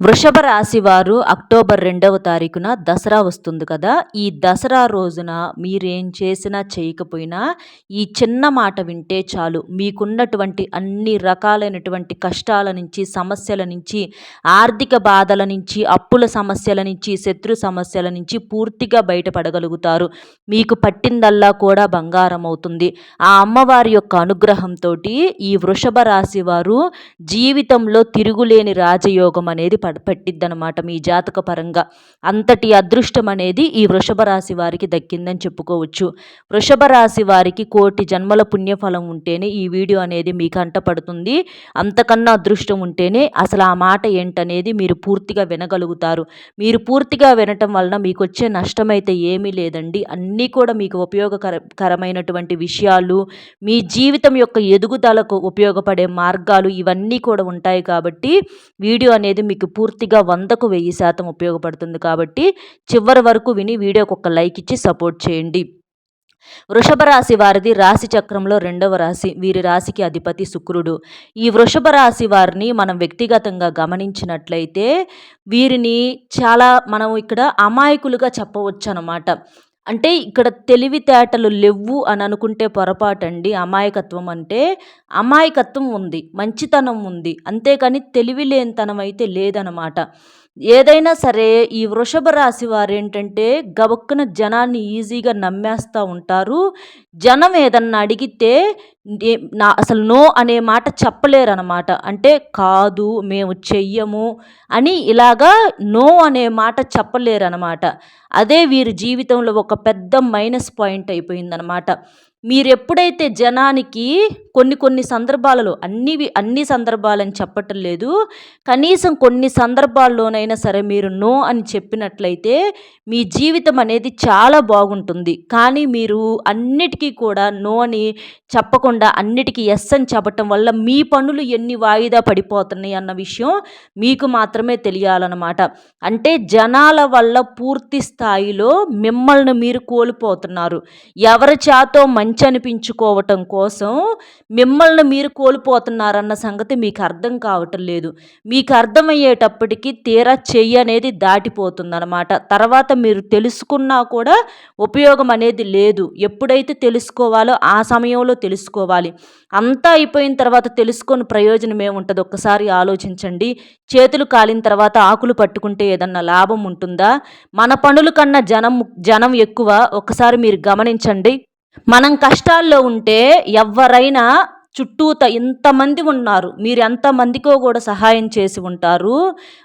వృషభ రాశి వారు అక్టోబర్ రెండవ తారీఖున దసరా వస్తుంది కదా. ఈ దసరా రోజున మీరేం చేసినా చేయకపోయినా ఈ చిన్న మాట వింటే చాలు. మీకున్నటువంటి అన్ని రకాలైనటువంటి కష్టాల నుంచి సమస్యల నుంచి ఆర్థిక బాధల నుంచి అప్పుల సమస్యల నుంచి శత్రు సమస్యల నుంచి పూర్తిగా బయటపడగలుగుతారు. మీకు పట్టిందల్లా కూడా బంగారం అవుతుంది. ఆ అమ్మవారి యొక్క అనుగ్రహంతో ఈ వృషభ రాశి వారు జీవితంలో తిరుగులేని రాజయోగం అనేది పట్టిద్దనమాట మీ జాతక పరంగా అంతటి అదృష్టం అనేది ఈ వృషభ రాశి వారికి దక్కిందని చెప్పుకోవచ్చు. వృషభ రాశి వారికి కోటి జన్మల పుణ్యఫలం ఉంటేనే ఈ వీడియో అనేది మీకు అంటపడుతుంది. అంతకన్నా అదృష్టం ఉంటేనే అసలు ఆ మాట ఏంటనేది మీరు పూర్తిగా వినగలుగుతారు. మీరు పూర్తిగా వినటం వలన మీకు వచ్చే నష్టమైతే ఏమీ లేదండి. అన్నీ కూడా మీకు ఉపయోగకరమైనటువంటి విషయాలు మీ జీవితం యొక్క ఎదుగుదలకు ఉపయోగపడే మార్గాలు ఇవన్నీ కూడా ఉంటాయి కాబట్టి వీడియో అనేది మీకు పూర్తిగా వందకు వెయ్యి శాతం ఉపయోగపడుతుంది కాబట్టి చివరి వరకు విని వీడియోకి ఒక లైక్ ఇచ్చి సపోర్ట్ చేయండి. వృషభ రాశి వారిది రాశి చక్రంలో రెండవ రాశి. వీరి రాశికి అధిపతి శుక్రుడు. ఈ వృషభ రాశి వారిని మనం వ్యక్తిగతంగా గమనించినట్లయితే వీరిని చాలా మనం ఇక్కడ అమాయకులుగా చెప్పవచ్చు అనమాట అంటే ఇక్కడ తెలివితేటలు లేవు అని అనుకుంటే పొరపాటండి. అమాయకత్వం అంటే అమాయకత్వం ఉంది మంచితనం ఉంది. అంతేకాని తెలివి లేనితనం అయితే లేదనమాట. ఏదైనా సరే ఈ వృషభ రాశి వారు ఏంటంటే గబక్కున జనాన్ని ఈజీగా నమ్మేస్తూ ఉంటారు. జనం ఏదన్నా అడిగితే నా అసలు నో అనే మాట చెప్పలేరు అనమాట అంటే కాదు మేము చెయ్యము అని ఇలాగా నో అనే మాట చెప్పలేరన్నమాట. అదే వీరి జీవితంలో ఒక పెద్ద మైనస్ పాయింట్ అయిపోయిందనమాట మీరు ఎప్పుడైతే జనానికి కొన్ని కొన్ని సందర్భాలలో అన్ని అన్ని సందర్భాలని చెప్పటం లేదు కనీసం కొన్ని సందర్భాల్లోనైనా సరే మీరు నో అని చెప్పినట్లయితే మీ జీవితం అనేది చాలా బాగుంటుంది. కానీ మీరు అన్నిటికీ కూడా నో అని చెప్పకుండా అన్నిటికీ ఎస్ అని చెప్పటం వల్ల మీ పనులు ఎన్ని వాయిదా పడిపోతున్నాయి అన్న విషయం మీకు మాత్రమే తెలియాలన్నమాట. అంటే జనాల వల్ల పూర్తి స్థాయిలో మిమ్మల్ని మీరు కోల్పోతున్నారు. ఎవరి చేతో మంచి అనిపించుకోవటం కోసం మిమ్మల్ని మీరు కోల్పోతున్నారన్న సంగతి మీకు అర్థం కావటం లేదు. మీకు అర్థమయ్యేటప్పటికీ తీరా చెయ్యి అనేది దాటిపోతుందన్నమాట. తర్వాత మీరు తెలుసుకున్నా కూడా ఉపయోగం అనేది లేదు. ఎప్పుడైతే తెలుసుకోవాలో ఆ సమయంలో తెలుసుకోవాలి. అంతా అయిపోయిన తర్వాత తెలుసుకొని ప్రయోజనం ఏముంటుంది? ఒక్కసారి ఆలోచించండి. చేతులు కాలిన తర్వాత ఆకులు పట్టుకుంటే ఏదన్నా లాభం ఉంటుందా? మన పనుల కన్నా జనం జనం ఎక్కువ. ఒకసారి మీరు గమనించండి. మనం కష్టాల్లో ఉంటే ఎవరైనా చుట్టూత ఇంతమంది ఉన్నారు. మీరు ఎంతమందికో కూడా సహాయం చేసి ఉంటారు.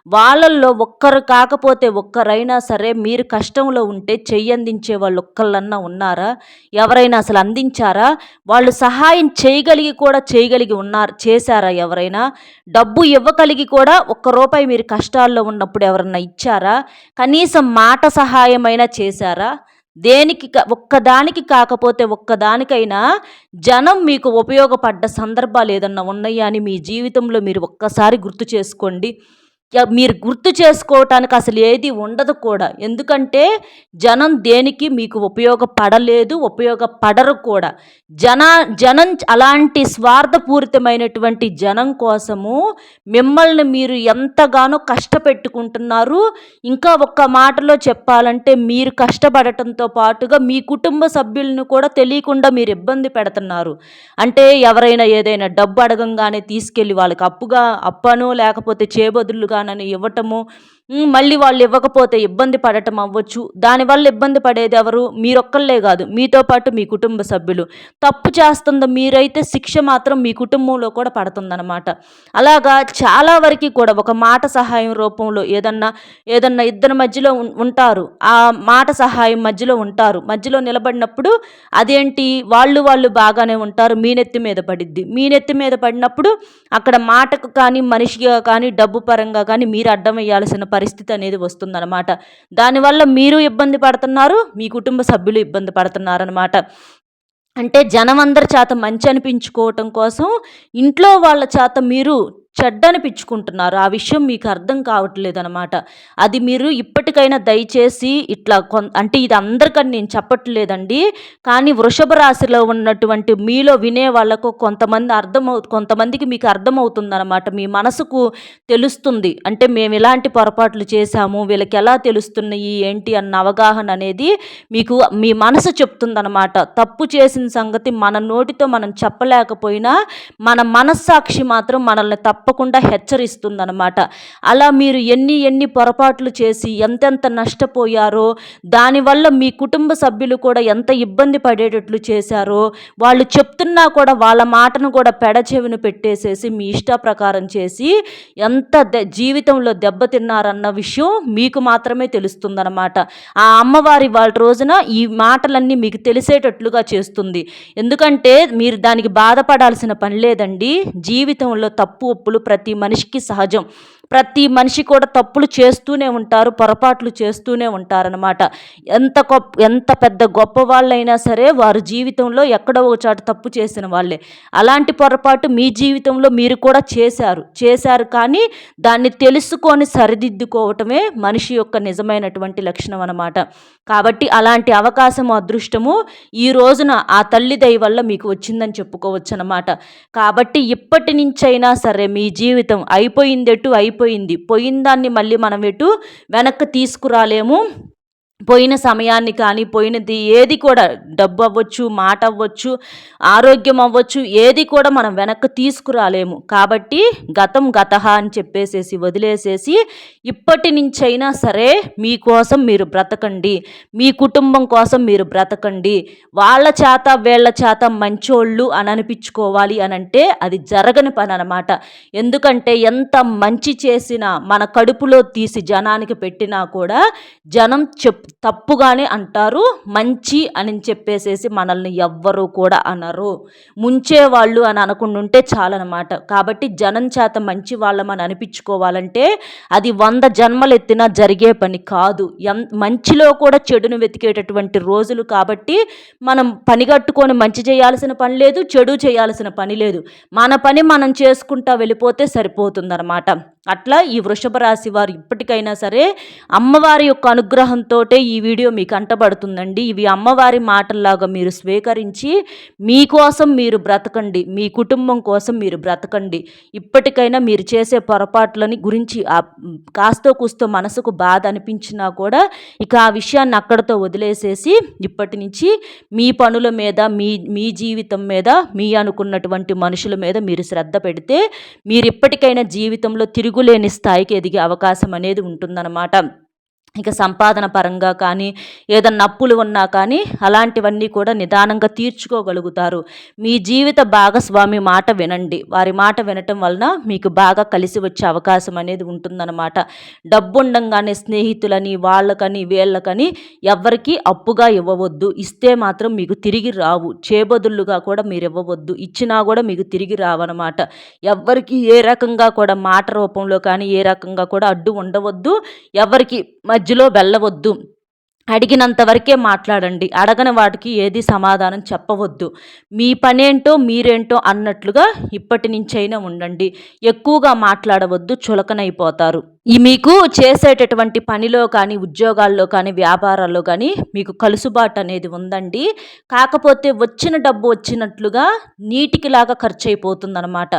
వాళ్ళల్లో ఒక్కరు కాకపోతే ఒక్కరైనా సరే మీరు కష్టంలో ఉంటే చెయ్యందించే వాళ్ళు ఒక్కళ్ళన్నా ఉన్నారా? ఎవరైనా అసలు అందించారా? వాళ్ళు సహాయం చేయగలిగి కూడా చేయగలిగి ఉన్నారు చేశారా ఎవరైనా? డబ్బు ఇవ్వగలిగి కూడా ఒక్క రూపాయి మీరు కష్టాల్లో ఉన్నప్పుడు ఎవరన్నా ఇచ్చారా? కనీసం మాట సహాయమైనా చేశారా? దేనికి ఒక్కదానికి కాకపోతే ఒక్కదానికైనా జనం మీకు ఉపయోగపడ్డ సందర్భాలు ఏదన్నా ఉన్నాయా అని మీ జీవితంలో మీరు ఒక్కసారి గుర్తు చేసుకోండి. మీరు గుర్తు చేసుకోవటానికి అసలు ఏది ఉండదు కూడా. ఎందుకంటే జనం దేనికి మీకు ఉపయోగపడలేదు ఉపయోగపడరు కూడా. జన జనం అలాంటి స్వార్థపూరితమైనటువంటి జనం కోసము మిమ్మల్ని మీరు ఎంతగానో కష్టపెట్టుకుంటున్నారు. ఇంకా ఒక్క మాటలో చెప్పాలంటే మీరు కష్టపడటంతో పాటుగా మీ కుటుంబ సభ్యులను కూడా తెలియకుండా మీరు ఇబ్బంది పెడుతున్నారు. అంటే ఎవరైనా ఏదైనా డబ్బు అడగంగానే తీసుకెళ్ళి వాళ్ళకి అప్పుగా అప్పను లేకపోతే చేబదులుగా ఇస్తానని ఇవ్వటము మళ్ళీ వాళ్ళు ఇవ్వకపోతే ఇబ్బంది పడటం అవ్వచ్చు. దానివల్ల ఇబ్బంది పడేది ఎవరు? మీరొక్కళ్ళే కాదు. మీతో పాటు మీ కుటుంబ సభ్యులు. తప్పు చేస్తుందో మీరైతే శిక్ష మాత్రం మీ కుటుంబంలో కూడా పడుతుందన్నమాట. అలాగా చాలా వరకు కూడా ఒక మాట సహాయం రూపంలో ఏదన్నా ఏదన్నా ఇద్దరి మధ్యలో ఉంటారు. ఆ మాట సహాయం మధ్యలో ఉంటారు. మధ్యలో నిలబడినప్పుడు అదేంటి? వాళ్ళు వాళ్ళు బాగానే ఉంటారు. మీ నెత్తి మీద పడిద్ది. మీ నెత్తి మీద పడినప్పుడు అక్కడ మాటకు కానీ మనిషిగా కానీ డబ్బు పరంగా కానీ మీరు అడ్డం వేయాల్సిన పరిస్థితి అనేది వస్తుందన్నమాట. దానివల్ల మీరు ఇబ్బంది పడుతున్నారు మీ కుటుంబ సభ్యులు ఇబ్బంది పడుతున్నారనమాట అంటే జనం అందరి చేత మంచి అనిపించుకోవటం కోసం ఇంట్లో వాళ్ళ చేత మీరు చెడ్డనిపించుకుంటున్నారు. ఆ విషయం మీకు అర్థం కావట్లేదనమాట అది మీరు ఇప్పటికైనా దయచేసి ఇట్లా కొన్ అంటే ఇది అందరికని నేను చెప్పట్లేదండి. కానీ వృషభ రాశిలో ఉన్నటువంటి మీలో వినే వాళ్ళకు కొంతమంది అర్థమవు కొంతమందికి మీకు అర్థమవుతుందనమాట మీ మనసుకు తెలుస్తుంది. అంటే మేము ఇలాంటి పొరపాట్లు చేశాము వీళ్ళకి ఎలా తెలుస్తున్నాయి ఏంటి అన్న అవగాహన అనేది మీకు మీ మనసు చెప్తుందనమాట తప్పు చేసిన సంగతి మన నోటితో మనం చెప్పలేకపోయినా మన మనస్సాక్షి మాత్రం మనల్ని తప్పకుండా హెచ్చరిస్తుందనమాట అలా మీరు ఎన్ని ఎన్ని పొరపాట్లు చేసి ఎంతెంత నష్టపోయారో దానివల్ల మీ కుటుంబ సభ్యులు కూడా ఎంత ఇబ్బంది పడేటట్లు చేశారో వాళ్ళు చెప్తున్నా కూడా వాళ్ళ మాటను కూడా పెడచెవిన పెట్టేసేసి మీ ఇష్ట ప్రకారం చేసి ఎంత జీవితంలో దెబ్బతిన్నారన్న విషయం మీకు మాత్రమే తెలుస్తుందనమాట ఆ అమ్మవారి వాళ్ళ రోజున ఈ మాటలన్నీ మీకు తెలిసేటట్లుగా చేస్తుంది. ఎందుకంటే మీరు దానికి బాధపడాల్సిన పని లేదండి. జీవితంలో తప్పు ఒప్పులు ప్రతి మనిషికి సహజం ప్రతి మనిషి కూడా తప్పులు చేస్తూనే ఉంటారు పొరపాట్లు చేస్తూనే ఉంటారనమాట ఎంత గొప్ప ఎంత పెద్ద గొప్ప వాళ్ళైనా సరే వారు జీవితంలో ఎక్కడో ఒక చాటు తప్పు చేసిన వాళ్ళే. అలాంటి పొరపాటు మీ జీవితంలో మీరు కూడా చేశారు. చేశారు కానీ దాన్ని తెలుసుకొని సరిదిద్దుకోవటమే మనిషి యొక్క నిజమైనటువంటి లక్షణం అనమాట కాబట్టి అలాంటి అవకాశం అదృష్టము ఈ రోజున ఆ తల్లి దయ వల్ల మీకు వచ్చిందని చెప్పుకోవచ్చు అనమాట కాబట్టి ఇప్పటి నుంచైనా సరే మీ జీవితం అయిపోయిందెటు అయిపోయింది పోయిన దాన్ని మళ్ళీ మనం ఎటు వెనక్కి తీసుకురాలేము. పోయిన సమయాన్ని కానీ పోయినది ఏది కూడా డబ్బు అవ్వచ్చు మాట అవ్వచ్చు ఆరోగ్యం అవ్వచ్చు ఏది కూడా మనం వెనక్కి తీసుకురాలేము. కాబట్టి గతం గత అని చెప్పేసేసి వదిలేసేసి ఇప్పటి నుంచైనా సరే మీకోసం మీరు బ్రతకండి. మీ కుటుంబం కోసం మీరు బ్రతకండి. వాళ్ళ చేత వీళ్ళ చేత మంచోళ్ళు అని అనిపించుకోవాలి అని అంటే అది జరగని పని అనమాట ఎందుకంటే ఎంత మంచి చేసినా మన కడుపులో తీసి జనానికి పెట్టినా కూడా జనం చెప్పు తప్పుగానే అంటారు మంచి అని చెప్పేసేసి మనల్ని ఎవ్వరూ కూడా అనరు. ముంచేవాళ్ళు అని అనుకుంటుంటే చాలన్నమాట కాబట్టి జనం చేత మంచి వాళ్ళమని అనిపించుకోవాలంటే అది వంద జన్మలు ఎత్తినా జరిగే పని కాదు. ఎం మంచిలో కూడా చెడును వెతికేటటువంటి రోజులు కాబట్టి మనం పని కట్టుకొని మంచి చేయాల్సిన పని లేదు చెడు చేయాల్సిన పని లేదు. మన పని మనం చేసుకుంటా వెళ్ళిపోతే సరిపోతుందన్నమాట అట్లా ఈ వృషభ రాశి వారు ఇప్పటికైనా సరే అమ్మవారి యొక్క అనుగ్రహంతో ఈ వీడియో మీకు అంటబడుతుందండి. ఇవి అమ్మవారి మాటల్లాగా మీరు స్వీకరించి మీకోసం మీరు బ్రతకండి. మీ కుటుంబం కోసం మీరు బ్రతకండి. ఇప్పటికైనా మీరు చేసే పొరపాట్లని గురించి కాస్తో కూస్తో మనసుకు బాధ అనిపించినా కూడా ఇక ఆ విషయాన్ని అక్కడితో వదిలేసేసి ఇప్పటి నుంచి మీ పనుల మీద మీ మీ జీవితం మీద మీ అనుకున్నటువంటి మనుషుల మీద మీరు శ్రద్ధ పెడితే మీరు ఇప్పటికైనా జీవితంలో తిరుగులేని స్థాయికి ఎదిగే అవకాశం అనేది ఉంటుందన్నమాట. ఇక సంపాదన పరంగా కానీ ఏదన్నా అప్పులు ఉన్నా కానీ అలాంటివన్నీ కూడా నిదానంగా తీర్చుకోగలుగుతారు. మీ జీవిత భాగస్వామి మాట వినండి. వారి మాట వినటం వలన మీకు బాగా కలిసి వచ్చే అవకాశం అనేది ఉంటుందన్నమాట. డబ్బు ఉండంగానే స్నేహితులని వాళ్ళకని వీళ్ళకని ఎవరికి అప్పుగా ఇవ్వవద్దు. ఇస్తే మాత్రం మీకు తిరిగి రావు. చేబదులుగా కూడా మీరు ఇవ్వవద్దు. ఇచ్చినా కూడా మీకు తిరిగి రావన్నమాట. ఎవరికి ఏ రకంగా కూడా మాట రూపంలో కానీ ఏ రకంగా కూడా అడ్డు ఉండవద్దు. ఎవరికి మధ్యలో వెళ్ళవద్దు. అడిగినంత వరకే మాట్లాడండి. అడగని వాటికి ఏది సమాధానం చెప్పవద్దు. మీ పనేంటో మీరేంటో అన్నట్లుగా ఇప్పటి నుంచైనా ఉండండి. ఎక్కువగా మాట్లాడవద్దు చులకనైపోతారు. ఈ మీకు చేసేటటువంటి పనిలో కానీ ఉద్యోగాల్లో కానీ వ్యాపారాల్లో కానీ మీకు కలుసుబాటు అనేది ఉందండి. కాకపోతే వచ్చిన డబ్బు వచ్చినట్లుగా నీటికిలాగా ఖర్చు అయిపోతుందన్నమాట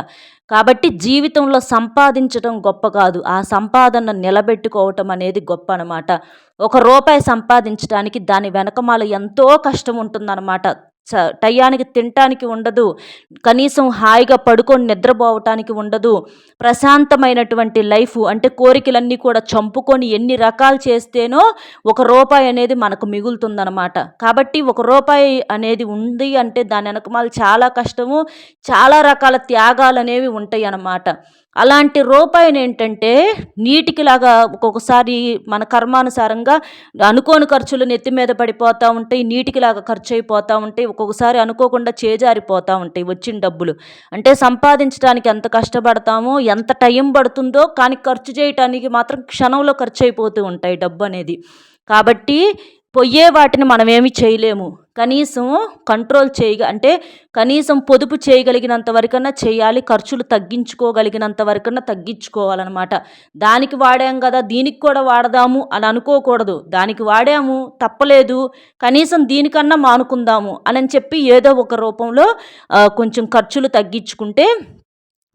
కాబట్టి జీవితంలో సంపాదించడం గొప్ప కాదు. ఆ సంపాదన నిలబెట్టుకోవటం అనేది గొప్ప అనమాట ఒక రూపాయి సంపాదించడానికి దాని వెనకమాల ఎంతో కష్టం ఉంటుందన్నమాట. టయానికి తినటానికి ఉండదు. కనీసం హాయిగా పడుకొని నిద్రపోవటానికి ఉండదు. ప్రశాంతమైనటువంటి లైఫ్ అంటే కోరికలన్నీ కూడా చంపుకొని ఎన్ని రకాలు చేస్తేనో ఒక రూపాయి అనేది మనకు మిగులుతుందనమాట కాబట్టి ఒక రూపాయి అనేది ఉంది అంటే దాని వెనకమాల చాలా కష్టము చాలా రకాల త్యాగాలు అనేవి ఉంటాయి అన్నమాట అలాంటి రూపాయిని ఏంటంటే నీటికిలాగా ఒక్కొక్కసారి మన కర్మానుసారంగా అనుకోని ఖర్చులు నెత్తి మీద పడిపోతూ ఉంటాయి నీటికిలాగా ఖర్చు అయిపోతూ ఉంటాయి ఒక్కొక్కసారి అనుకోకుండా చేజారిపోతూ ఉంటాయి వచ్చిన డబ్బులు. అంటే సంపాదించడానికి ఎంత కష్టపడతామో ఎంత టైం పడుతుందో కానీ ఖర్చు చేయటానికి మాత్రం క్షణంలో ఖర్చు అయిపోతూ ఉంటాయి డబ్బు అనేది. కాబట్టి పొయ్యే వాటిని మనమేమి చేయలేము. కనీసం కంట్రోల్ చేయగ అంటే కనీసం పొదుపు చేయగలిగినంత వరకన్నా చేయాలి ఖర్చులు తగ్గించుకోగలిగినంత వరకన్నా తగ్గించుకోవాలన్నమాట. దానికి వాడాం కదా దీనికి కూడా వాడదాము అని అనుకోకూడదు. దానికి వాడాము తప్పలేదు. కనీసం దీనికన్నా మానుకుందాము అని చెప్పి ఏదో ఒక రూపంలో కొంచెం ఖర్చులు తగ్గించుకుంటే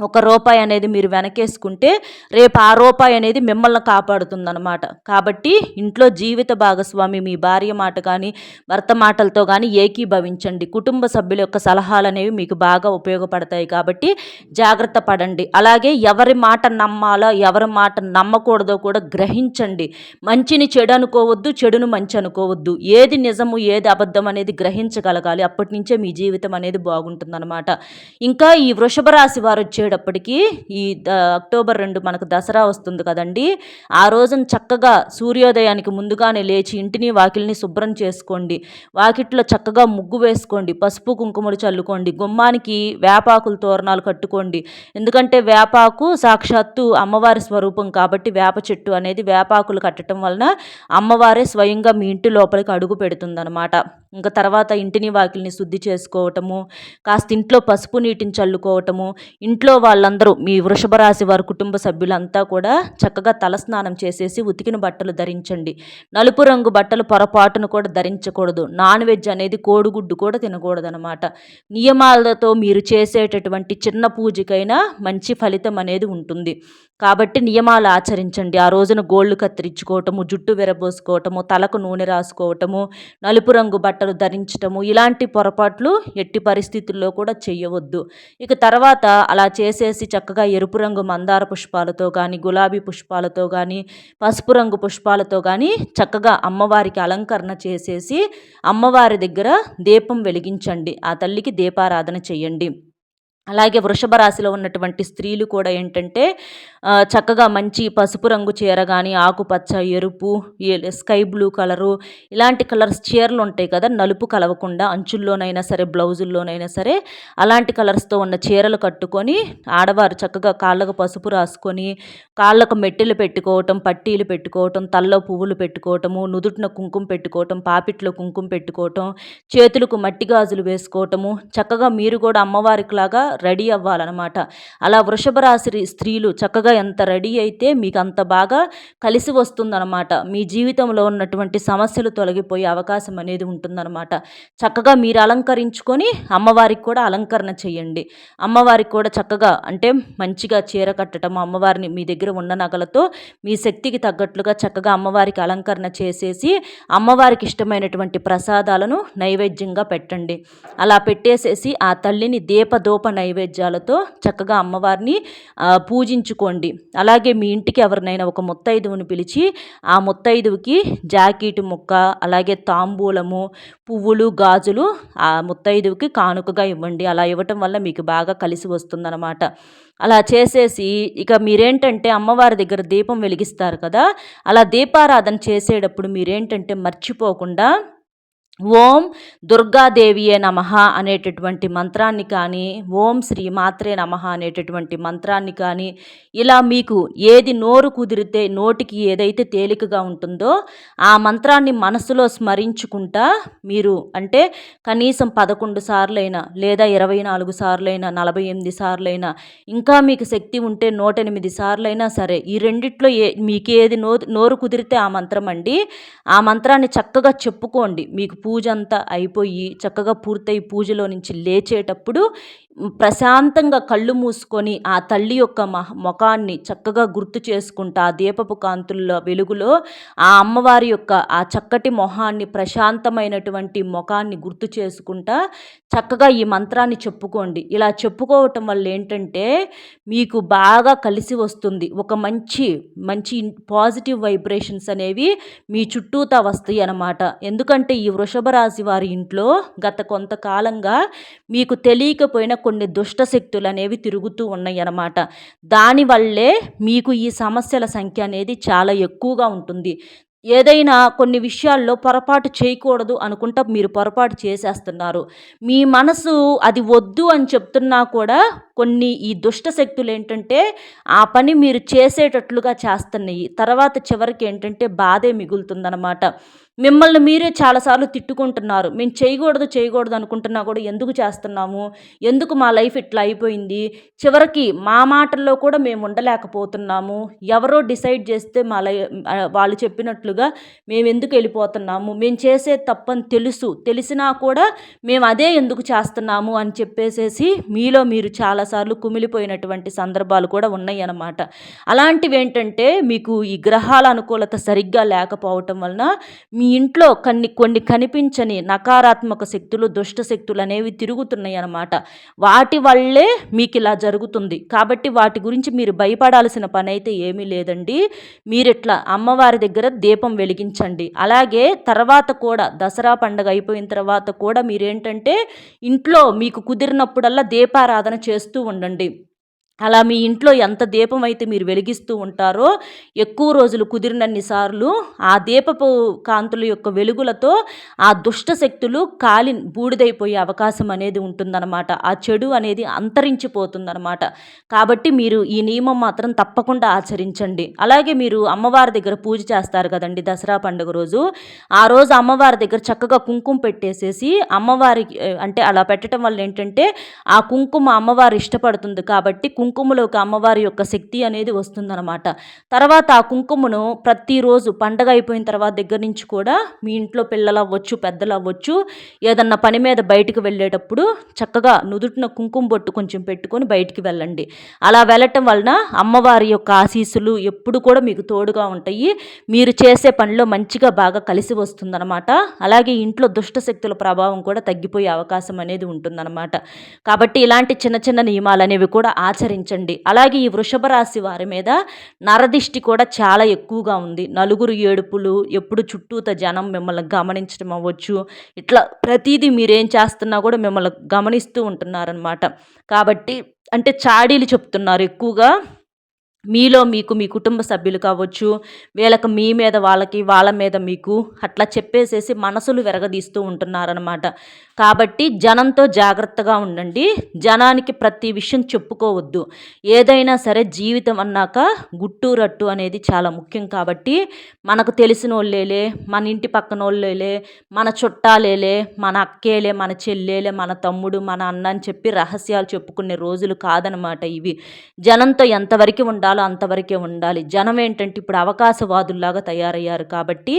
ఒక రూపాయి అనేది మీరు వెనకేసుకుంటే రేపు ఆ రూపాయి అనేది మిమ్మల్ని కాపాడుతుందనమాట కాబట్టి ఇంట్లో జీవిత భాగస్వామి మీ భార్య మాట కానీ భర్త మాటలతో కానీ ఏకీభవించండి. కుటుంబ సభ్యుల యొక్క సలహాలు అనేవి మీకు బాగా ఉపయోగపడతాయి కాబట్టి జాగ్రత్త పడండి. అలాగే ఎవరి మాట నమ్మాలో ఎవరి మాట నమ్మకూడదో కూడా గ్రహించండి. మంచిని చెడు అనుకోవద్దు చెడును మంచి అనుకోవద్దు. ఏది నిజము ఏది అబద్ధం అనేది గ్రహించగలగాలి. అప్పటి నుంచే మీ జీవితం అనేది బాగుంటుందన్నమాట. ఇంకా ఈ వృషభ రాశి వారు వచ్చే వచ్చేటప్పటికి ఈ అక్టోబర్ రెండు మనకు దసరా వస్తుంది కదండి. ఆ రోజున చక్కగా సూర్యోదయానికి ముందుగానే లేచి ఇంటిని వాకిల్ని శుభ్రం చేసుకోండి. వాకిట్లో చక్కగా ముగ్గు వేసుకోండి పసుపు కుంకుమలు చల్లుకోండి గుమ్మానికి వేపాకులు తోరణాలు కట్టుకోండి. ఎందుకంటే వేపాకు సాక్షాత్తు అమ్మవారి స్వరూపం కాబట్టి వేప చెట్టు అనేది వేపాకులు కట్టడం వలన అమ్మవారే స్వయంగా మీ ఇంటి లోపలికి అడుగు పెడుతుందనమాట ఇంకా తర్వాత ఇంటిని వాకిల్ని శుద్ధి చేసుకోవటము కాస్త ఇంట్లో పసుపు నీటిని చల్లుకోవటము ఇంట్లో వాళ్ళందరూ మీ వృషభ రాశి వారి కుటుంబ సభ్యులంతా కూడా చక్కగా తలస్నానం చేసేసి ఉతికిన బట్టలు ధరించండి. నలుపు రంగు బట్టలు పొరపాటును కూడా ధరించకూడదు. నాన్ వెజ్ అనేది కోడిగుడ్డు కూడా తినకూడదనమాట నియమాలతో మీరు చేసేటటువంటి చిన్న పూజకైనా మంచి ఫలితం అనేది ఉంటుంది. కాబట్టి నియమాలు ఆచరించండి. ఆ రోజున గోళ్ళు కత్తిరించుకోవటము జుట్టు విరబోసుకోవటము తలకు నూనె రాసుకోవటము నలుపు రంగు బట్ట బట్టలు ధరించటము ఇలాంటి పొరపాట్లు ఎట్టి పరిస్థితుల్లో కూడా చేయవద్దు. ఇక తర్వాత అలా చేసేసి చక్కగా ఎరుపు రంగు మందార పుష్పాలతో కానీ గులాబీ పుష్పాలతో కానీ పసుపు రంగు పుష్పాలతో కానీ చక్కగా అమ్మవారికి అలంకరణ చేసేసి అమ్మవారి దగ్గర దీపం వెలిగించండి. ఆ తల్లికి దీపారాధన చేయండి. అలాగే వృషభ రాశిలో ఉన్నటువంటి స్త్రీలు కూడా ఏంటంటే చక్కగా మంచి పసుపు రంగు చీర కానీ ఆకుపచ్చ ఎరుపు స్కై బ్లూ కలరు ఇలాంటి కలర్స్ చీరలు ఉంటాయి కదా నలుపు కలవకుండా అంచుల్లోనైనా సరే బ్లౌజుల్లోనైనా సరే అలాంటి కలర్స్తో ఉన్న చీరలు కట్టుకొని ఆడవారు చక్కగా కాళ్ళకు పసుపు రాసుకొని కాళ్ళకు మెట్టెలు పెట్టుకోవటం పట్టీలు పెట్టుకోవటం తల్లో పువ్వులు పెట్టుకోవటము నుదుటిన కుంకుమ పెట్టుకోవటం పాపిట్లో కుంకుమ పెట్టుకోవటం చేతులకు మట్టి గాజులు వేసుకోవటము చక్కగా మీరు కూడా అమ్మవారికి లాగా రెడీ అవ్వాలన్నమాట. అలా వృషభ రాశి స్త్రీలు చక్కగా ఎంత రెడీ అయితే మీకు అంత బాగా కలిసి వస్తుందన్నమాట. మీ జీవితంలో ఉన్నటువంటి సమస్యలు తొలగిపోయే అవకాశం అనేది ఉంటుందన్నమాట. చక్కగా మీరు అలంకరించుకొని అమ్మవారికి కూడా అలంకరణ చేయండి. అమ్మవారికి కూడా చక్కగా అంటే మంచిగా చీర కట్టడం అమ్మవారిని మీ దగ్గర ఉన్న నగలతో మీ శక్తికి తగ్గట్లుగా చక్కగా అమ్మవారికి అలంకరణ చేసేసి అమ్మవారికి ఇష్టమైనటువంటి ప్రసాదాలను నైవేద్యంగా పెట్టండి. అలా పెట్టేసేసి ఆ తల్లిని దీపదోప నైవేద్యాలతో చక్కగా అమ్మవారిని పూజించుకోండి. అలాగే మీ ఇంటికి ఎవరినైనా ఒక ముత్తైదువుని పిలిచి ఆ ముత్తైదువుకి జాకెట్ ముక్క అలాగే తాంబూలము పువ్వులు గాజులు ఆ ముత్తైదువుకి కానుకగా ఇవ్వండి. అలా ఇవ్వటం వల్ల మీకు బాగా కలిసి వస్తుందన్నమాట. అలా చేసేసి ఇక మీరేంటంటే అమ్మవారి దగ్గర దీపం వెలిగిస్తారు కదా అలా దీపారాధన చేసేటప్పుడు మీరేంటంటే మర్చిపోకుండా ఓం దుర్గాదేవియే నమ అనేటటువంటి మంత్రాన్ని కానీ ఓం శ్రీ మాత్రే నమ అనేటటువంటి మంత్రాన్ని కానీ ఇలా మీకు ఏది నోరు కుదిరితే నోటికి ఏదైతే తేలికగా ఉంటుందో ఆ మంత్రాన్ని మనసులో స్మరించుకుంటా మీరు అంటే కనీసం పదకొండు సార్లైనా లేదా ఇరవై నాలుగు సార్లైనా నలభై ఎనిమిది సార్లైనా ఇంకా మీకు శక్తి ఉంటే నూట ఎనిమిది సార్లైనా సరే ఈ రెండిట్లో ఏ మీకు ఏది నో నోరు కుదిరితే ఆ మంత్రం అండి. ఆ మంత్రాన్ని చక్కగా చెప్పుకోండి. మీకు పూజ అంతా అయిపోయి చక్కగా పూర్తయి పూజలో నుంచి లేచేటప్పుడు ప్రశాంతంగా కళ్ళు మూసుకొని ఆ తల్లి యొక్క ముఖాన్ని చక్కగా గుర్తు చేసుకుంటా ఆ దీపపు కాంతుల్లో వెలుగులో ఆ అమ్మవారి యొక్క ఆ చక్కటి మొహాన్ని ప్రశాంతమైనటువంటి ముఖాన్ని గుర్తు చేసుకుంటా చక్కగా ఈ మంత్రాన్ని చెప్పుకోండి. ఇలా చెప్పుకోవటం వల్ల ఏంటంటే మీకు బాగా కలిసి వస్తుంది. ఒక మంచి మంచి పాజిటివ్ వైబ్రేషన్స్ అనేవి మీ చుట్టూతా వస్తాయి అన్నమాట ఎందుకంటే ఈ వృషభ రాశి వారి ఇంట్లో గత కొంతకాలంగా మీకు తెలియకపోయిన కొన్ని దుష్ట శక్తులు అనేవి తిరుగుతూ ఉన్నాయి అన్నమాట దానివల్లే మీకు ఈ సమస్యల సంఖ్య అనేది చాలా ఎక్కువగా ఉంటుంది. ఏదైనా కొన్ని విషయాల్లో పొరపాటు చేయకూడదు అనుకుంటా మీరు పొరపాటు చేసేస్తున్నారు. మీ మనసు అది వద్దు అని చెప్తున్నా కూడా కొన్ని ఈ దుష్ట శక్తులు ఏంటంటే ఆ పని మీరు చేసేటట్లుగా చేస్తున్నాయి. తర్వాత చివరికి ఏంటంటే బాధే మిగులుతుందనమాట మిమ్మల్ని మీరే చాలాసార్లు తిట్టుకుంటున్నారు. మేము చేయకూడదు చేయకూడదు అనుకుంటున్నా కూడా ఎందుకు చేస్తున్నాము? ఎందుకు మా లైఫ్ ఇట్లా అయిపోయింది? చివరికి మా మాటల్లో కూడా మేము ఉండలేకపోతున్నాము. ఎవరో డిసైడ్ చేస్తే మా లై వాళ్ళు చెప్పినట్లుగా మేము ఎందుకు వెళ్ళిపోతున్నాము? మేము చేసే తప్పని తెలుసు. తెలిసినా కూడా మేము అదే ఎందుకు చేస్తున్నాము అని చెప్పేసేసి మీలో మీరు చాలాసార్లు కుమిలిపోయినటువంటి సందర్భాలు కూడా ఉన్నాయి అన్నమాట అలాంటివి ఏంటంటే మీకు ఈ గ్రహాల అనుకూలత సరిగ్గా లేకపోవటం వలన మీ ఇంట్లో కొన్ని కొన్ని కనిపించని నకారాత్మక శక్తులు దుష్ట శక్తులు అనేవి తిరుగుతున్నాయి అన్నమాట. వాటి వల్లే మీకు ఇలా జరుగుతుంది. కాబట్టి వాటి గురించి మీరు భయపడాల్సిన పని అయితే ఏమీ లేదండి. మీరిట్లా అమ్మవారి దగ్గర దీపం వెలిగించండి. అలాగే తర్వాత కూడా దసరా పండుగ అయిపోయిన తర్వాత కూడా మీరేంటంటే ఇంట్లో మీకు కుదిరినప్పుడల్లా దీపారాధన చేస్తూ ఉండండి. అలా మీ ఇంట్లో ఎంత దీపం అయితే మీరు వెలిగిస్తూ ఉంటారో ఎక్కువ రోజులు కుదిరినన్ని సార్లు ఆ దీపపు కాంతుల యొక్క వెలుగులతో ఆ దుష్ట శక్తులు కాలి బూడిదైపోయే అవకాశం అనేది ఉంటుందన్నమాట. ఆ చెడు అనేది అంతరించిపోతుందన్నమాట. కాబట్టి మీరు ఈ నియమం మాత్రం తప్పకుండా ఆచరించండి. అలాగే మీరు అమ్మవారి దగ్గర పూజ చేస్తారు కదండి దసరా పండుగ రోజు. ఆ రోజు అమ్మవారి దగ్గర చక్కగా కుంకుమ పెట్టేసేసి అమ్మవారికి అంటే అలా పెట్టడం వల్ల ఏంటంటే ఆ కుంకుమ అమ్మవారు ఇష్టపడుతుంది కాబట్టి కుంకుమ కుంకుమలోకి అమ్మవారి యొక్క శక్తి అనేది వస్తుందన్నమాట. తర్వాత ఆ కుంకుమను ప్రతిరోజు పండగ అయిపోయిన తర్వాత దగ్గర నుంచి కూడా మీ ఇంట్లో పిల్లలు అవ్వచ్చు పెద్దలు అవ్వచ్చు ఏదన్నా పని మీద బయటకు వెళ్ళేటప్పుడు చక్కగా నుదుటిన కుంకుమ బొట్టు కొంచెం పెట్టుకొని బయటికి వెళ్ళండి. అలా వెళ్ళటం వలన అమ్మవారి యొక్క ఆశీస్సులు ఎప్పుడు కూడా మీకు తోడుగా ఉంటాయి. మీరు చేసే పనిలో మంచిగా బాగా కలిసి వస్తుందన్నమాట. అలాగే ఇంట్లో దుష్ట శక్తుల ప్రభావం కూడా తగ్గిపోయే అవకాశం అనేది ఉంటుందన్నమాట. కాబట్టి ఇలాంటి చిన్న చిన్న నియమాలు అనేవి కూడా ఆచరించి ఆచరించండి అలాగే ఈ వృషభ రాశి వారి మీద నరదిష్టి కూడా చాలా ఎక్కువగా ఉంది. నలుగురు ఏడుపులు ఎప్పుడు చుట్టూత జనం మిమ్మల్ని గమనించడం అవ్వచ్చు. ఇట్లా ప్రతిదీ మీరేం చేస్తున్నా కూడా మిమ్మల్ని గమనిస్తూ ఉంటున్నారనమాట కాబట్టి అంటే చాడీలు చెప్తున్నారు ఎక్కువగా. మీలో మీకు మీ కుటుంబ సభ్యులు కావచ్చు వీళ్ళకి మీ మీద వాళ్ళకి వాళ్ళ మీద మీకు అట్లా చెప్పేసేసి మనసులు విరగదీస్తూ ఉంటున్నారనమాట కాబట్టి జనంతో జాగ్రత్తగా ఉండండి. జనానికి ప్రతి విషయం చెప్పుకోవద్దు. ఏదైనా సరే జీవితం అన్నాక గుట్టు రట్టు అనేది చాలా ముఖ్యం కాబట్టి మనకు తెలిసిన వాళ్ళేలే మన ఇంటి పక్కన వాళ్ళేలే మన చుట్టాలేలే మన అక్కేలే మన చెల్లేలే మన తమ్ముడు మన అన్న అని చెప్పి రహస్యాలు చెప్పుకునే రోజులు కాదనమాట ఇవి. జనంతో ఎంతవరకు ఉండాలో అంతవరకే ఉండాలి. జనం ఏంటంటే ఇప్పుడు అవకాశవాదుల్లాగా తయారయ్యారు కాబట్టి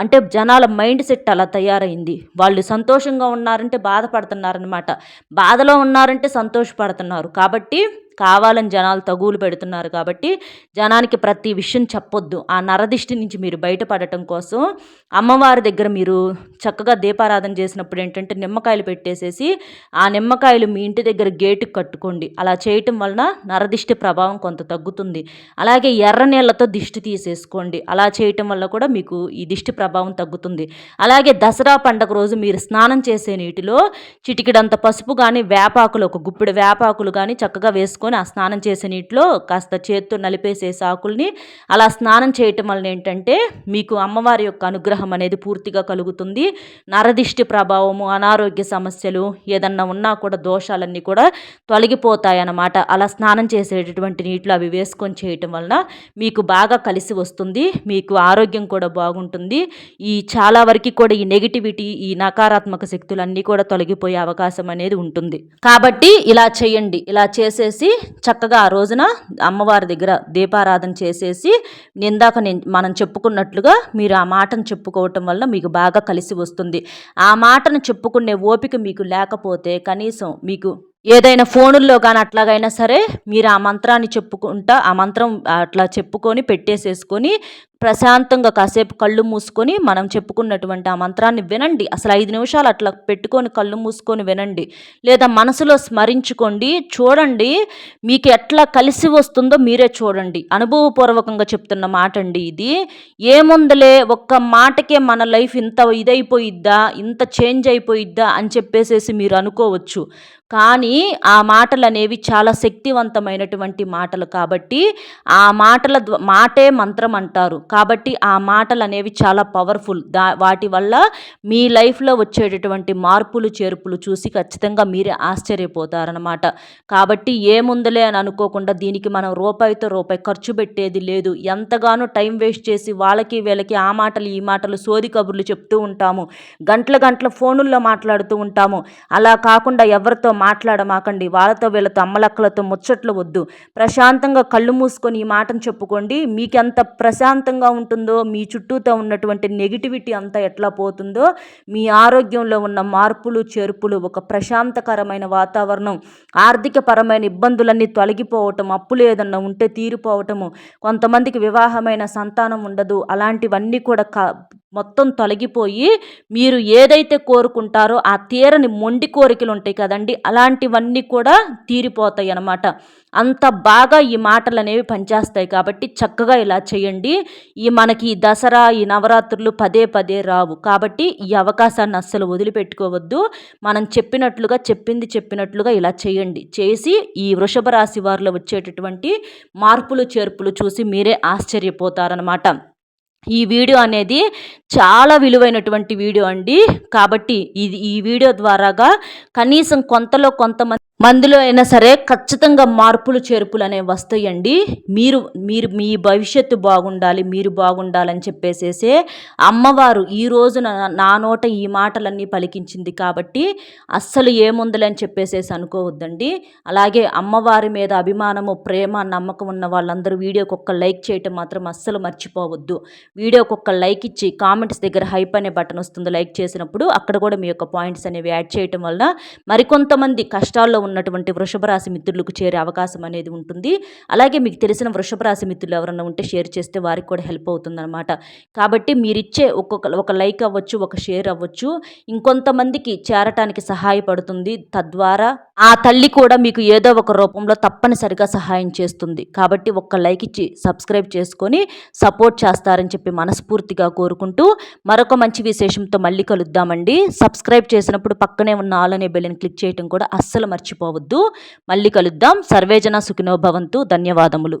అంటే జనాల మైండ్ సెట్ అలా తయారైంది. వాళ్ళు సంతోషంగా ఉన్నారంటే బాధపడుతున్నారనమాట బాధలో ఉన్నారంటే సంతోషపడుతున్నారు. కాబట్టి కావాలని జనాలు తగులు పెడుతున్నారు కాబట్టి జనానికి ప్రతి విషయం చెప్పొద్దు. ఆ నరదిష్టి నుంచి మీరు బయటపడటం కోసం అమ్మవారి దగ్గర మీరు చక్కగా దీపారాధన చేసినప్పుడు ఏంటంటే నిమ్మకాయలు పెట్టేసేసి ఆ నిమ్మకాయలు మీ ఇంటి దగ్గర గేటుకు కట్టుకోండి. అలా చేయటం వలన నరదిష్టి ప్రభావం కొంత తగ్గుతుంది. అలాగే ఎర్ర నీళ్ళతో దిష్టి తీసేసుకోండి. అలా చేయటం వల్ల కూడా మీకు ఈ దిష్టి ప్రభావం తగ్గుతుంది. అలాగే దసరా పండగ రోజు మీరు స్నానం చేసే నీటిలో చిటికిడంత పసుపు కానీ వేపాకులు ఒక గుప్పిడి వేపాకులు కానీ చక్కగా వేసుకొని తీసుకొని ఆ స్నానం చేసే నీటిలో కాస్త చేత్తో నలిపేసే సాకుల్ని అలా స్నానం చేయటం వలన ఏంటంటే మీకు అమ్మవారి యొక్క అనుగ్రహం అనేది పూర్తిగా కలుగుతుంది. నరదిష్టి ప్రభావము అనారోగ్య సమస్యలు ఏదన్నా ఉన్నా కూడా దోషాలన్నీ కూడా తొలగిపోతాయి అన్నమాట అలా స్నానం చేసేటటువంటి నీటిలో అవి వేసుకొని చేయటం వలన మీకు బాగా కలిసి వస్తుంది. మీకు ఆరోగ్యం కూడా బాగుంటుంది. ఈ చాలా వరకు కూడా ఈ నెగిటివిటీ ఈ నకారాత్మక శక్తులన్నీ కూడా తొలగిపోయే అవకాశం అనేది ఉంటుంది. కాబట్టి ఇలా చేయండి. ఇలా చేసేసి చక్కగా ఆ రోజున అమ్మవారి దగ్గర దీపారాధన చేసేసి ఇందాక నేను మనం చెప్పుకున్నట్లుగా మీరు ఆ మాటను చెప్పుకోవటం వల్ల మీకు బాగా కలిసి వస్తుంది. ఆ మాటను చెప్పుకునే ఓపిక మీకు లేకపోతే కనీసం మీకు ఏదైనా ఫోనుల్లో కానీ అట్లాగైనా సరే మీరు ఆ మంత్రాన్ని చెప్పుకుంటా ఆ మంత్రం అట్లా చెప్పుకొని పెట్టేసేసుకొని ప్రశాంతంగా కాసేపు కళ్ళు మూసుకొని మనం చెప్పుకున్నటువంటి ఆ మంత్రాన్ని వినండి. అసలు ఐదు నిమిషాలు అట్లా పెట్టుకొని కళ్ళు మూసుకొని వినండి. లేదా మనసులో స్మరించుకోండి. చూడండి మీకు ఎట్లా కలిసి వస్తుందో మీరే చూడండి. అనుభవపూర్వకంగా చెప్తున్న మాట అండి ఇది. ఏముందలే ఒక్క మాటకే మన లైఫ్ ఇంత ఇదైపోయిద్దా ఇంత చేంజ్ అయిపోయిద్దా అని చెప్పేసేసి మీరు అనుకోవచ్చు. కానీ ఆ మాటలు అనేవి చాలా శక్తివంతమైనటువంటి మాటలు కాబట్టి ఆ మాటల మాటే మంత్రం అంటారు. కాబట్టి ఆ మాటలు అనేవి చాలా పవర్ఫుల్. దా వాటి వల్ల మీ లైఫ్లో వచ్చేటటువంటి మార్పులు చేర్పులు చూసి ఖచ్చితంగా మీరే ఆశ్చర్యపోతారనమాట కాబట్టి ఏముందలే అని అనుకోకుండా దీనికి మనం రూపాయితో రూపాయి ఖర్చు పెట్టేది లేదు. ఎంతగానో టైం వేస్ట్ చేసి వాళ్ళకి వీళ్ళకి ఆ మాటలు ఈ మాటలు సోది కబుర్లు చెప్తూ ఉంటాము. గంటల గంటల ఫోనుల్లో మాట్లాడుతూ ఉంటాము. అలా కాకుండా ఎవరితో మాట్లాడమాకండి. వాళ్ళతో వీళ్ళతో అమ్మలక్కలతో ముచ్చట్లు వద్దు. ప్రశాంతంగా కళ్ళు మూసుకొని ఈ మాటను చెప్పుకోండి. మీకు ఎంత ప్రశాంతంగా ఉంటుందో మీ చుట్టూతో ఉన్నటువంటి నెగిటివిటీ అంతా ఎట్లా పోతుందో మీ ఆరోగ్యంలో ఉన్న మార్పులు చేర్పులు ఒక ప్రశాంతకరమైన వాతావరణం ఆర్థిక పరమైన ఇబ్బందులన్నీ తొలగిపోవటం అప్పులు ఏదన్నా ఉంటే తీరిపోవటము కొంతమందికి వివాహమైన సంతానం ఉండదు అలాంటివన్నీ కూడా క మొత్తం తొలగిపోయి మీరు ఏదైతే కోరుకుంటారో ఆ తీరని మొండి కోరికలు ఉంటాయి కదండి అలాంటివన్నీ కూడా తీరిపోతాయి అన్నమాట. అంత బాగా ఈ మాటలు అనేవి పనిచేస్తాయి కాబట్టి చక్కగా ఇలా చేయండి. ఈ మనకి ఈ దసరా ఈ నవరాత్రులు పదే పదే రావు కాబట్టి ఈ అవకాశాన్ని అస్సలు వదిలిపెట్టుకోవద్దు. మనం చెప్పినట్లుగా చెప్పింది చెప్పినట్లుగా ఇలా చేయండి. చేసి ఈ వృషభ రాశి వారిలో వచ్చేటటువంటి మార్పులు చేర్పులు చూసి మీరే ఆశ్చర్యపోతారనమాట ఈ వీడియో అనేది చాలా విలువైనటువంటి వీడియో అండి. కాబట్టి ఇది ఈ వీడియో ద్వారాగా కనీసం కొంతలో కొంతమంది మందులో అయినా సరే ఖచ్చితంగా మార్పులు చేర్పులు అనేవి వస్తాయండి. మీరు మీరు మీ భవిష్యత్తు బాగుండాలి మీరు బాగుండాలని చెప్పేసేసే అమ్మవారు ఈ రోజున నా నోట ఈ మాటలన్నీ పలికించింది కాబట్టి అస్సలు ఏముందని చెప్పేసేసి అనుకోవద్దండి. అలాగే అమ్మవారి మీద అభిమానము ప్రేమ నమ్మకం ఉన్న వాళ్ళందరూ వీడియోకి ఒక్క లైక్ చేయటం మాత్రం అస్సలు మర్చిపోవద్దు. వీడియోకి ఒక్క లైక్ ఇచ్చి కామెంట్స్ దగ్గర హైప్ అనే బటన్ వస్తుంది లైక్ చేసినప్పుడు అక్కడ కూడా మీ యొక్క పాయింట్స్ అనేవి యాడ్ చేయటం వలన మరికొంతమంది కష్టాల్లో ఉన్నటువంటి వృషభ రాశి మిత్రులకు చేరే అవకాశం అనేది ఉంటుంది. అలాగే మీకు తెలిసిన వృషభ రాశి మిత్రులు ఎవరన్నా ఉంటే షేర్ చేస్తే వారికి కూడా హెల్ప్ అవుతుందన్నమాట. కాబట్టి మీరిచ్చే ఒక్కొక్క ఒక లైక్ అవ్వచ్చు ఒక షేర్ అవ్వచ్చు. ఇంకొంతమందికి చేరటానికి సహాయపడుతుంది. తద్వారా ఆ తల్లి కూడా మీకు ఏదో ఒక రూపంలో తప్పనిసరిగా సహాయం చేస్తుంది. కాబట్టి ఒక్క లైక్ ఇచ్చి సబ్స్క్రైబ్ చేసుకొని సపోర్ట్ చేస్తారని చెప్పి మనస్ఫూర్తిగా కోరుకుంటూ మరొక మంచి విశేషంతో మళ్ళీ కలుద్దామండి. సబ్స్క్రైబ్ చేసినప్పుడు పక్కనే ఉన్న ఆల్ అనే బెల్ని క్లిక్ చేయడం కూడా అస్సలు మర్చిపోవద్దు. మళ్ళీ కలుద్దాం. సర్వేజన సుఖినోభవంతు ధన్యవాదములు.